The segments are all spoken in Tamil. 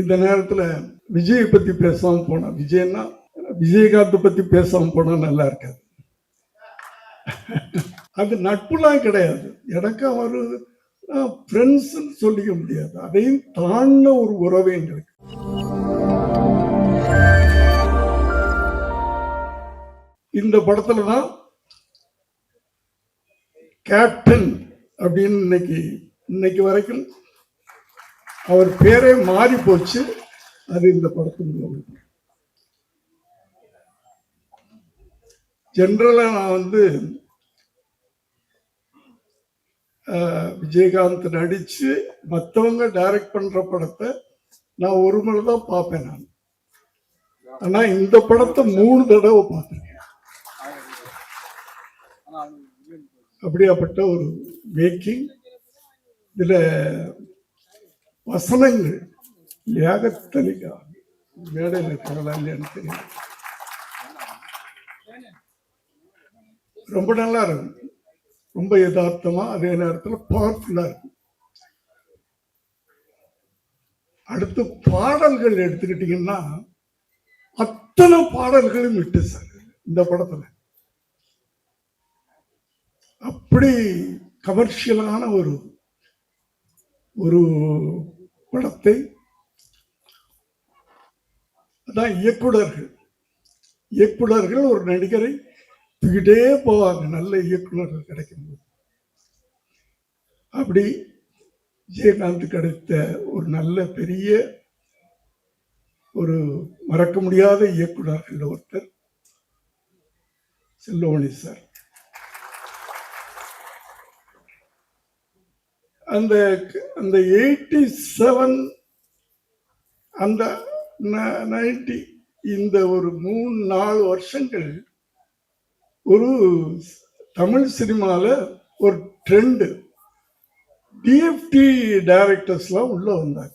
இந்த நேரத்துல விஜயை பத்தி பேசாம போனால் விஜய்னா விஜயகாந்த் பத்தி பேசாம போனா நல்லா இருக்காது. அது நட்புலாம் கிடையாது. எனக்கு அவர் ஃப்ரெண்ட்ஸ் சொல்லிக்க முடியாது. அதையும் தாண்ட ஒரு உறவு எங்களுக்கு. இந்த படத்துல தான் கேப்டன் அப்படின்னு இன்னைக்கு இன்னைக்கு வரைக்கும் அவர் பேரே மாறி போச்சு. அது இந்த படத்தின் ஜென்ரலாக ஜென்ரலா நான் வந்து விஜயகாந்த் நடிச்சு மற்றவங்க டைரக்ட் பண்ற படத்தை நான் ஒரு முறை தான் பார்ப்பேன் நான். ஆனா இந்த படத்தை மூணு தடவை பார்த்துருக்கேன் அப்படியாப்பட்ட ஒரு மேக்கிங் இதுல வசனங்கள் லியாகத்தலிகா மேடையில் இருக்கிறதா இல்லையான்னு தெரியல ரொம்ப நல்லா இருக்கும் ரொம்ப யதார்த்தமா அதே நேரத்தில் பவர்ஃபுல்லா இருக்கும். அடுத்து பாடல்கள் எடுத்துக்கிட்டீங்கன்னா அத்தனை பாடல்களும் விட்டு சார் இந்த படத்துல. அப்படி கமர்ஷியலான ஒரு ஒரு படத்தை அதான் இயக்குனர்கள் இயக்குனர்கள் ஒரு நடிகரை தூக்கிட்டே போவாங்க. நல்ல இயக்குனர்கள் கிடைக்கும்போது. அப்படி விஜயகாந்த் கிடைத்த ஒரு நல்ல பெரிய ஒரு மறக்க முடியாத இயக்குனர்கள் ஒருத்தர் செல்லோமணி சார். அந்த அந்த எயிட்டி செவன் அந்த நைன்டி இந்த ஒரு மூணு நாலு வருஷங்கள் ஒரு தமிழ் சினிமாவில் ஒரு ட்ரெண்டு டிஎஃப்டி டைரக்டர்ஸ்லாம் உள்ளே வந்தாங்க.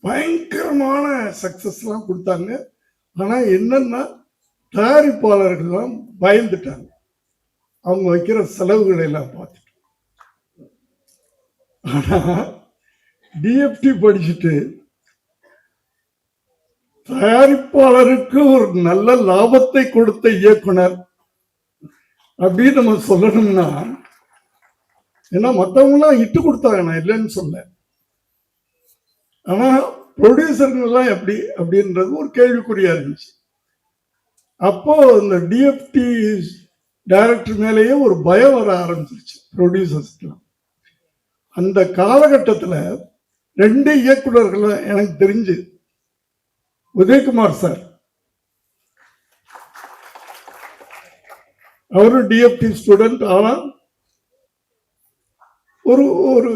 பயங்கரமான சக்சஸ்லாம் கொடுத்தாங்க. ஆனால் என்னன்னா தயாரிப்பாளர்கள்லாம் பயந்துட்டாங்க. அவங்க வைக்கிற செலவுகளை எல்லாம் பார்த்து ஆனா டிஎஃப்டி படிச்சுட்டு தயாரிப்பாளருக்கு ஒரு நல்ல லாபத்தை கொடுத்த இயக்குனர். அப்படின்னு நம்ம சொல்லணும்னா ஏன்னா மற்றவங்களாம் இட்டு கொடுத்தாங்க நான் இல்லைன்னு சொல்ல. ஆனா ப்ரொடியூசருங்கெல்லாம் எப்படி அப்படின்றது ஒரு கேள்விக்குறியா இருந்துச்சு. அப்போ இந்த டிஎஃப்டி டைரக்டர் மேலேயே ஒரு பயம் வர ஆரம்பிச்சிருச்சு ப்ரொடியூசர்ஸ்க்கெல்லாம் அந்த காலகட்டத்தில் ரெண்டு இயக்குனர்கள் எனக்கு தெரிஞ்சு உதயகுமார் சார். அவரும் டிஎஃப்டி ஸ்டூடெண்ட் ஆனால் ஒரு ஒரு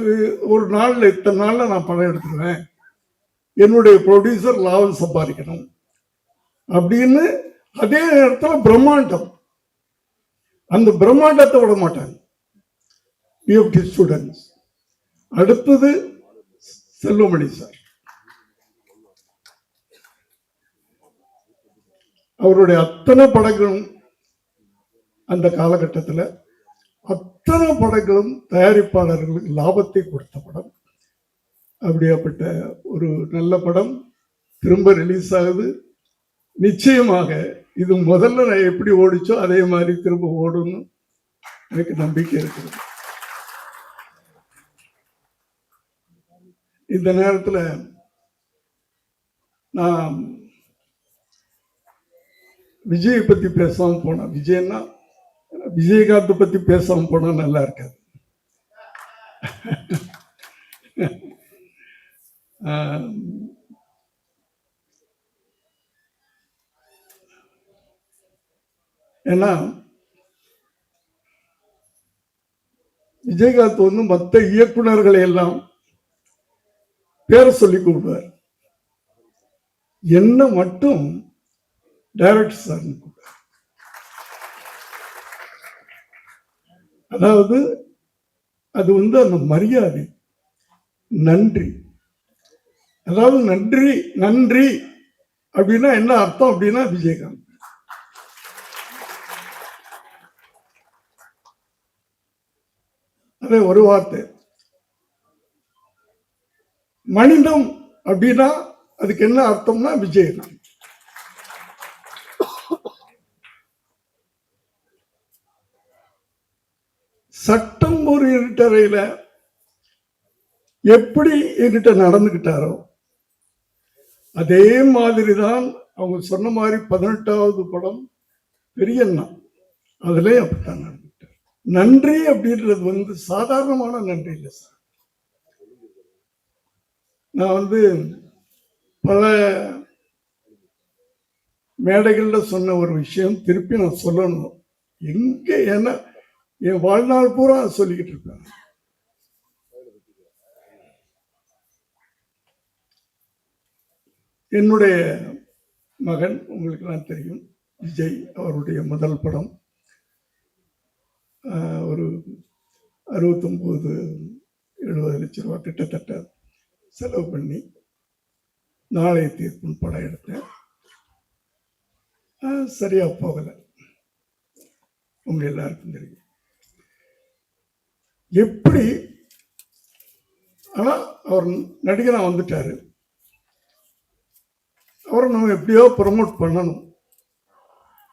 ஒரு நாளில் இத்தனை நாளில் நான் படம் எடுத்துருவேன். என்னுடைய ப்ரொடியூசர் லாபம் சம்பாதிக்கணும். அப்படின்னு அதே நேரத்தில் பிரம்மாண்டம். அந்த பிரம்மாண்டத்தை விட மாட்டாங்க. டிஎஃப்டி ஸ்டூடெண்ட்ஸ் அடுத்தது செல்வமணி சார். அவருடைய அத்தனை படங்களும் அந்த காலகட்டத்தில் அத்தனை படங்களும் தயாரிப்பாளர்களுக்கு லாபத்தை கொடுத்த படம். அப்படியாப்பட்ட ஒரு நல்ல படம் திரும்ப ரிலீஸ் ஆகுது. நிச்சயமாக இது முதல்ல நான் எப்படி ஓடிச்சோ அதே மாதிரி திரும்ப ஓடும்னு எனக்கு நம்பிக்கை இருக்குது இந்த நேரத்தில் நான் விஜயை பற்றி பேசாமல் போனேன் விஜய்னா விஜயகாந்த் பற்றி பேசாமல் போனால் நல்லா இருக்காது. ஏன்னா விஜயகாந்த் வந்து மற்ற இயக்குனர்களை எல்லாம் பேரை சொல்லி கூப்பிடுவார். என்ன மட்டும் டைரக்டர் சார் அதாவது அது வந்து அந்த மரியாதை நன்றி. அதாவது நன்றி நன்றி அப்படின்னா என்ன அர்த்தம் அப்படின்னா விஜயகாந்த். அதே ஒரு வார்த்தை. மனிதம் அப்படின்னா அதுக்கு என்ன அர்த்தம்னா விஜய் தான். சட்டம் ஒரு இருட்டறையில எப்படி என்கிட்ட நடந்துகிட்டாரோ அதே மாதிரி தான் அவங்க சொன்ன மாதிரி பதினெட்டாவது படம் பெரியண்ணா. அதுலேயே அப்படித்தான் நடந்துக்கிட்டார் நன்றி அப்படின்றது வந்து சாதாரணமான நன்றி இல்லை சார். நான் வந்து பல மேடைகளில் சொன்ன ஒரு விஷயம் திருப்பி நான் சொல்லணும். எங்கே என்ன என் வாழ்நாள் பூரா சொல்லிக்கிட்டு இருப்பேன் என்னுடைய மகன் உங்களுக்கெல்லாம் தெரியும் விஜய் அவருடைய முதல் படம். ஒரு அறுபத்தொம்போது எழுபது லட்ச ரூபா கிட்டத்தட்ட செலவு பண்ணி நாளைய தீர்ப்புன்னு படம் எடுத்தேன். சரியாக போகலை. உங்க எல்லாருக்கும் தெரியும். எப்படி ஆனால் அவர் நடிகராக வந்துட்டார். அவரை நம்ம எப்படியோ ப்ரமோட் பண்ணணும்.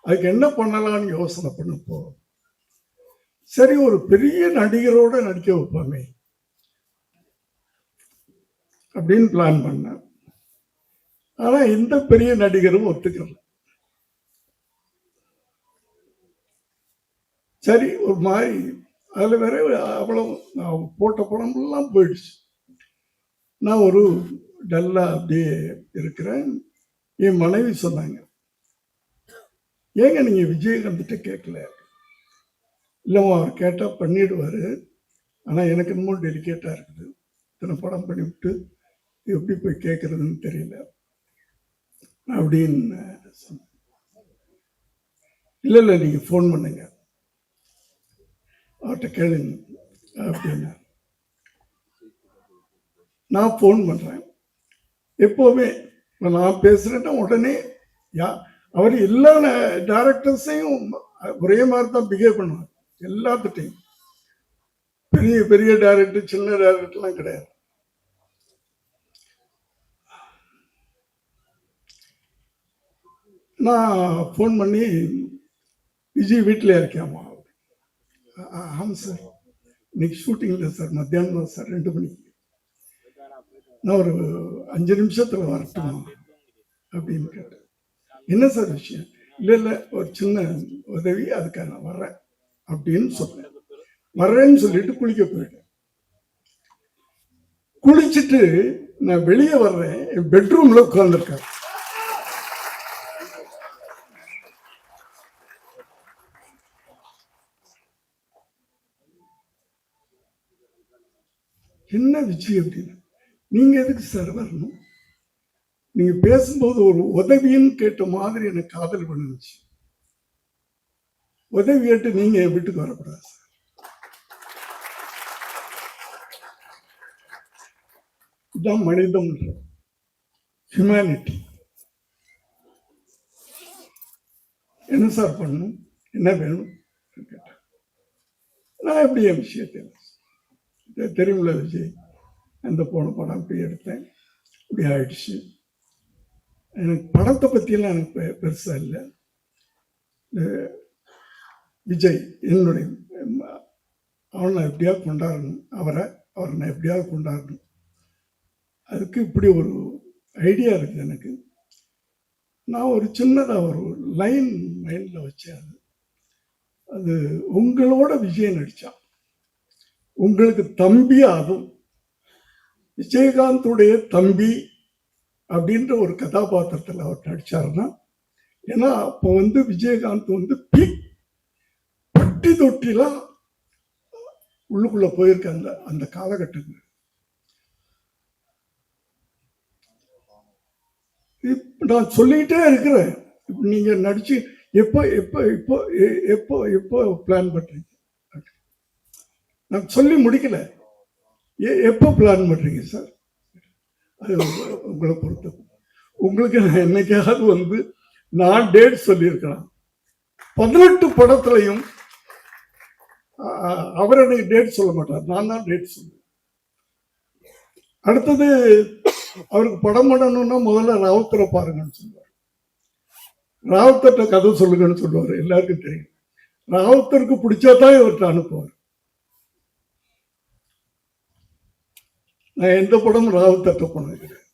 அதுக்கு என்ன பண்ணலாம்னு யோசனை பண்ண போகிறோம் சரி ஒரு பெரிய நடிகரோட நடிக்க வைப்பாமே. அப்படின்னு பிளான் பண்ணேன் ஆனா எந்த பெரிய நடிகரும் ஒத்துக்கல. சரி ஒரு மாதிரி அதுல வேற அவ்வளவு நான் போட்ட படமெல்லாம் போயிடுச்சு. நான் ஒரு டல்லா அப்படியே இருக்கிறேன். என் மனைவி சொன்னாங்க ஏங்க நீங்க விஜயகாந்த்கிட்ட கேட்கல? இல்லைம்மா அவர் கேட்டால் பண்ணிடுவாரு. ஆனால் எனக்கு இன்னமும் டெலிகேட்டாக இருக்குது. இத்தனை படம் பண்ணிவிட்டு எப்படி போய் கேட்கறதுன்னு தெரியல. அப்படின்னு சொன்னேன் இல்லை இல்லை நீங்கள் ஃபோன் பண்ணுங்க. அவர்கிட்ட கேளுங்க. அப்படின்னா நான் ஃபோன் பண்ணுறேன் எப்போவுமே இப்போ நான் பேசுகிறேன்னா உடனே யா அவர் எல்லா டேரக்டர்ஸையும் ஒரே மாதிரி தான் பிஹேவ் பண்ணுவார். எல்லாத்துட்டையும். பெரிய பெரிய டேரக்டர் சின்ன டேரக்டர்லாம் கிடையாது. நான் ஃபோன் பண்ணி விஜய் வீட்டில் இருக்காமா ஆ- ஆமாம் சார் இன்னைக்கு ஷூட்டிங் இல்லை சார் மத்தியானம் தான் சார் ரெண்டு மணிக்கு. நான் ஒரு அஞ்சு நிமிஷத்தில் வரட்டுமா? அப்படின்னு கேட்டேன் என்ன சார் விஷயம்? இல்லை இல்லை ஒரு சின்ன உதவி அதுக்காக நான் வர்றேன். அப்படின்னு சொன்னேன். வர்றேன்னு சொல்லிட்டு குளிக்க போயிட்டேன். குளிச்சுட்டு நான் வெளியே வர்றேன். என் பெட்ரூமில் உட்காந்துருக்கேன் என்ன விஷயம் அப்படின்னு நீங்கள் எதுக்கு சார் வரணும்? நீங்கள் பேசும்போது ஒரு உதவின்னு கேட்ட மாதிரி எனக்கு காதல் பண்ணுச்சு. உதவி கேட்டு நீங்கள் என் வீட்டுக்கு வரக்கூடாது சார். இதுதான் மனிதம் ஹியூமனிட்டி என்ன சார் பண்ணணும்? என்ன வேணும்? கேட்டேன் நான் எப்படி என் விஷயத்தை தெரியுமில்ல விஜய் அந்த போன படம் போய் எடுத்தேன். இப்படி ஆயிடுச்சு. எனக்கு படத்தை பற்றியெல்லாம் எனக்கு பெ- பெருசாக இல்லை. விஜய் என்னுடைய அவனை நான் எப்படியாவது கொண்டாடணும். அவரை அவரை நான் எப்படியாவது கொண்டாடணும். அதுக்கு இப்படி ஒரு ஐடியா இருக்குது எனக்கு. நான் ஒரு சின்னதாக ஒரு லைன் மைண்டில் வச்சேன் அது. அது உங்களோட விஜய் நடித்தான் உங்களுக்கு தம்பி அதுவும் விஜயகாந்துடைய தம்பி அப்படின்ற ஒரு கதாபாத்திரத்தில் அவர் நடிச்சாருன்னா ஏன்னா அப்போ வந்து விஜயகாந்த் வந்து பி பட்டி தொட்டிலாம் உள்ளுக்குள்ள போயிருக்க அந்த அந்த காலகட்டங்கள் நான் சொல்லிக்கிட்டே இருக்கிறேன். இப்ப நீங்க நடிச்சு எப்போ எப்போ இப்போ எ- எப்போ எப்போ பிளான் பண்றீங்க? நான் சொல்லி முடிக்கல. ஏ எப்போ பிளான் பண்ணுறீங்க சார் அது உங்களை பொறுத்த. உங்களுக்கு நான் என்னைக்காவது வந்து நான் டேட் சொல்லியிருக்கலாம். பதினெட்டு படத்துலையும் அவர் எனக்கு டேட் சொல்ல மாட்டார். நான் தான் டேட் சொல்லுவேன் அடுத்தது அவருக்கு படம் பண்ணணும்னா முதல்ல ராவுத்தரை பாருங்கன்னு சொல்லுவார். ராவுத்தர்கிட்ட கதை சொல்லுங்கன்னு சொல்லுவார். எல்லாருக்கும் தெரியும். ராவுத்தருக்கு பிடிச்சாதான் இவர்கிட்ட அனுப்புவார். நான் எந்த படமும் ராவுத்தர்கிட்ட போனது கிடையாது.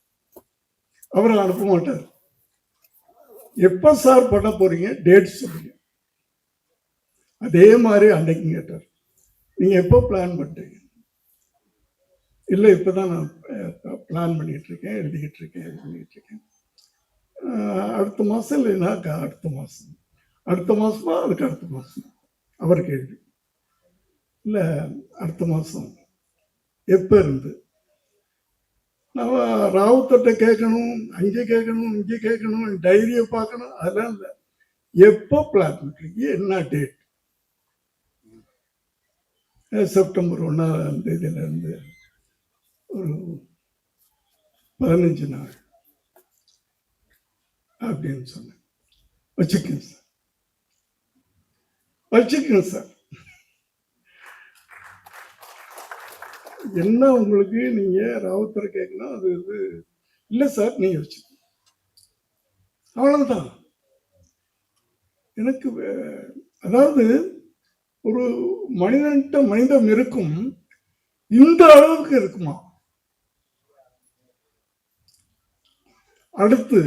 அவரை அனுப்ப மாட்டார் எப்ப சார் பண்ண போறீங்க? டேட் சொல்லுங்க. அதே மாதிரி அன்னைக்கு கேட்டார். நீங்க எப்போ பிளான் பண்ணுறீங்க இல்லை இப்பதான் நான் பிளான் பண்ணிட்டு இருக்கேன் எழுதிக்கிட்டு இருக்கேன் இது பண்ணிட்டு இருக்கேன். அடுத்த மாதம் இல்லைன்னாக்கா அடுத்த மாதம் அடுத்த மாதமா அதுக்கு அடுத்த மாதம் அவர் கேள்வி. இல்லை அடுத்த மாதம் எப்போ இருந்து? நம்ம ராவுத்தர்கிட்ட கேட்கணும் அங்கே கேட்கணும் இங்கே கேட்கணும் டைரியை பார்க்கணும் அதெல்லாம் இல்லை. எப்போ பிளான் பண்ணுறீங்க என்ன டேட் செப்டம்பர் ஒன்றாம் தேதியிலேருந்து ஒரு பதினஞ்சு நாள் அப்படின்னு சொன்னேன். வச்சுக்கங்க சார். வச்சுக்கங்க சார். என்ன உங்களுக்கு நீங்க ராவுத்தரை கேட்கணும் அது இது இல்லை சார் நீங்க வச்சு அவ்வளவுதான். எனக்கு வே- அதாவது ஒரு மனிதன்கிட்ட மனிதம் இருக்கும் இந்த அளவுக்கு இருக்குமா? அடுத்து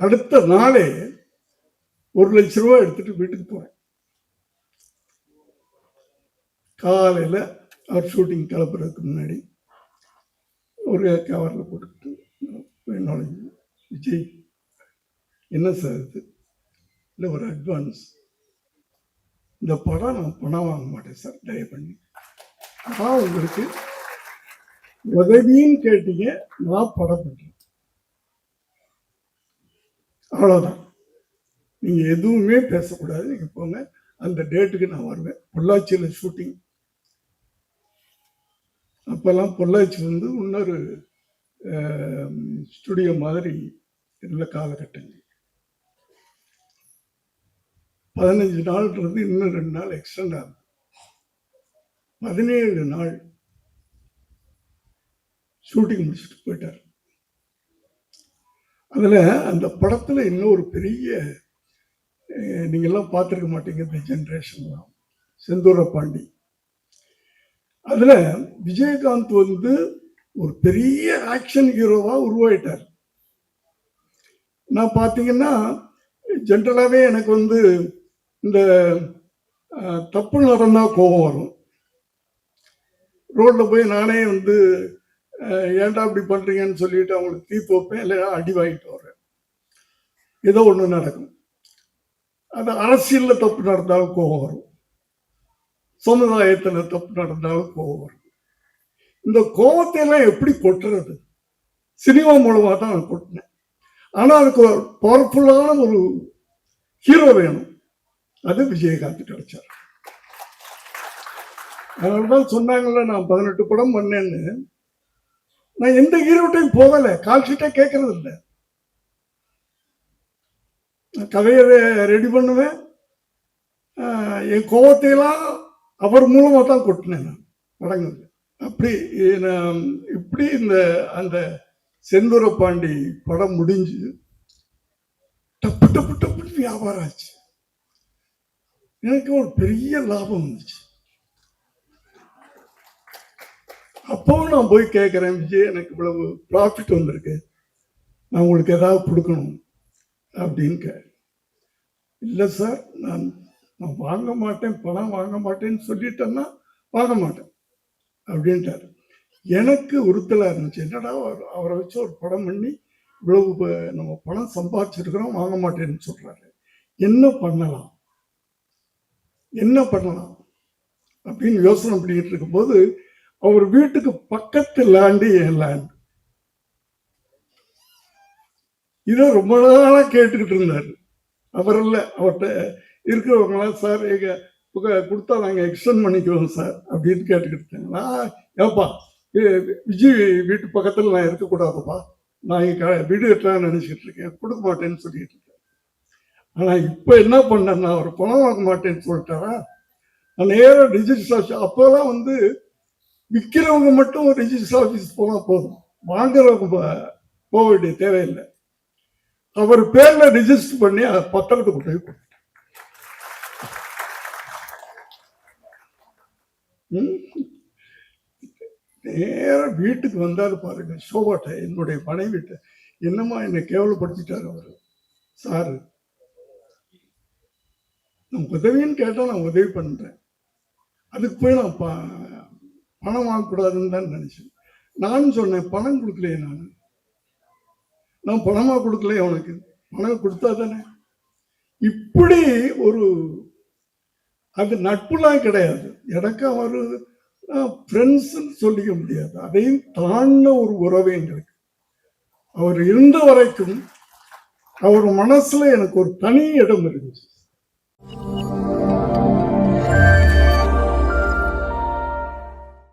அடுத்த நாளே ஒரு லட்ச ரூபாய் எடுத்துட்டு வீட்டுக்கு போறேன். காலையில அவர் ஷூட்டிங் கிளப்புறதுக்கு முன்னாடி ஒரு கவரில் போட்டுக்கிட்டு என்னோட விஜய் என்ன சார் இது? இல்லை ஒரு அட்வான்ஸ் இந்த படம் நான் பணம் வாங்க மாட்டேன் சார் தயவு பண்ணி. நான் உங்களுக்கு உதவின்னு கேட்டீங்க நான் படம் பண்றேன். அவ்வளோதான் நீங்கள் எதுவுமே பேசக்கூடாது நீங்கள் போங்க. அந்த டேட்டுக்கு நான் வருவேன். பொள்ளாச்சியில் ஷூட்டிங் அப்போல்லாம் பொள்ளாச்சி வந்து இன்னொரு ஸ்டுடியோ மாதிரி இருந்த காலகட்டங்கள். பதினஞ்சு நாள்ன்றது இன்னும் ரெண்டு நாள் எக்ஸ்டெண்ட் ஆகுது. பதினேழு நாள் ஷூட்டிங் முடிச்சுட்டு போயிட்டார். அதில் அந்த படத்தில் இன்னொரு பெரிய நீங்கள்லாம் பார்த்துருக்க மாட்டீங்க இந்த ஜென்ரேஷன்லாம் செந்தூர பாண்டி அதில் விஜயகாந்த் வந்து ஒரு பெரிய ஆக்ஷன் ஹீரோவாக உருவாயிட்டார். நான் பார்த்தீங்கன்னா ஜென்ரலாகவே எனக்கு வந்து இந்த தப்பு நடந்தால் கோபம் வரும். ரோட்டில் போய் நானே வந்து ஏன்டா இப்படி பண்ணுறீங்கன்னு சொல்லிட்டு அவங்களுக்கு தீர்த்து வைப்பேன் இல்லைன்னா அடி வாங்கிட்டு வரேன் ஏதோ ஒன்று நடக்கும். அது அரசியலில் தப்பு நடந்தாலும் கோபம் வரும். சமுதாயத்துல தப்பு நடந்தாலும் கோபம். வரும் இந்த கோபத்தை எல்லாம் எப்படி கொட்டுறது? சினிமா மூலமா தான் நான் கொட்டினேன் ஆனா அதுக்கு ஒரு பவர்ஃபுல்லான ஒரு ஹீரோ வேணும். அது விஜயகாந்த் கிடைச்சார் அதனாலதான் சொன்னாங்கல்ல நான் பதினெட்டு படம் பண்ணேன்னு. நான் எந்த ஹீரோட்டையும் போகலை. கால்ஷீட்டே கேட்கறது இல்லை. கதையை ரெடி பண்ணுவேன். என் கோவத்தையெல்லாம் அவர் மூலமா தான் கொட்டினேன் நான் படங்கள் அப்படி நான் இப்படி இந்த அந்த செந்தூர பாண்டி படம் முடிஞ்சு டப்பு டப்பு டப்புன்னு வியாபாரம் ஆச்சு. எனக்கு ஒரு பெரிய லாபம் வந்துச்சு. அப்பவும் நான் போய் கேட்குறேன் விஜய் எனக்கு இவ்வளவு ப்ராஃபிட் வந்திருக்கு. நான் உங்களுக்கு ஏதாவது கொடுக்கணும் அப்படின்னு கே இல்லை சார் நான் நான் வாங்க மாட்டேன் பணம் வாங்க மாட்டேன்னு சொல்லிட்டேன்னா வாங்க மாட்டேன் அப்படின்ட்டாரு. எனக்கு உறுத்தலாக இருந்துச்சு. என்னடா அவர்- அவரை வச்சு ஒரு படம் பண்ணி இவ்வளவு நம்ம பணம் சம்பாதிச்சிருக்கிறோம் வாங்க மாட்டேன்னு சொல்றாரு. என்ன பண்ணலாம்? என்ன பண்ணலாம்? அப்படின்னு யோசனை பண்ணிட்டு இருக்கும்போது அவர் வீட்டுக்கு பக்கத்து லேண்டு என் லேண்ட் இதை ரொம்ப நாளா கேட்டுக்கிட்டு இருந்தாரு. அவர் இல்லை அவர்கிட்ட இருக்கிறவங்களாம் சார் எங்கள் கொடுத்தா நாங்கள் எக்ஸ்டெண்ட் பண்ணிக்குவோம் சார் அப்படின்னு கேட்டுக்கிட்டாங்களா ஏப்பா விஜய் வீட்டு பக்கத்தில் நான் இருக்கக்கூடாதுப்பா. நான் இங்கே க- வீடு கட்டலாம்னு நினச்சிக்கிட்டு இருக்கேன். கொடுக்க மாட்டேன்னு சொல்லிட்டு இருக்கேன் ஆனால் இப்போ என்ன பண்ணேன்னா அவர் பணம் வாங்க மாட்டேன்னு சொல்லிட்டாரா? நான் நேராக ரிஜிஸ்டர் ஆஃபீஸ் அப்போல்லாம் வந்து விற்கிறவங்க மட்டும் ரிஜிஸ்டர் ஆஃபீஸ் போனால் போதும். வாங்குறவங்க போக வேண்டிய தேவையில்லை. அவர் பேரில் ரிஜிஸ்டர் பண்ணி அதை பத்திரத்தை கொண்டு போய் நேராக வீட்டுக்கு வந்தாலும் பாருங்க. சோபாட்ட என்னுடைய மனைவிட்ட. என்னம்மா என்னை கேவலப்படுத்திட்டாரு அவரு? சாரு நான் உதவின்னு கேட்டால் நான் உதவி பண்ணுறேன் அதுக்கு போய் நான் ப- பணம் வாங்கக்கூடாதுன்னு தான் நினச்சேன். நான் சொன்னேன் பணம் கொடுக்கலையே நான். நான் பணமாக கொடுக்கலையே உனக்கு? பணம் கொடுத்தா தானே? இப்படி ஒரு அது நட்புலாம் கிடையாது. எனக்கு அவர் ஃப்ரெண்ட்ஸ்ன்னு சொல்லிக்க முடியாது. அதையும் தாண்ட ஒரு உறவு எங்களுக்கு அவர் இருந்த வரைக்கும் அவர் மனசுல எனக்கு ஒரு தனி இடம் இருக்குது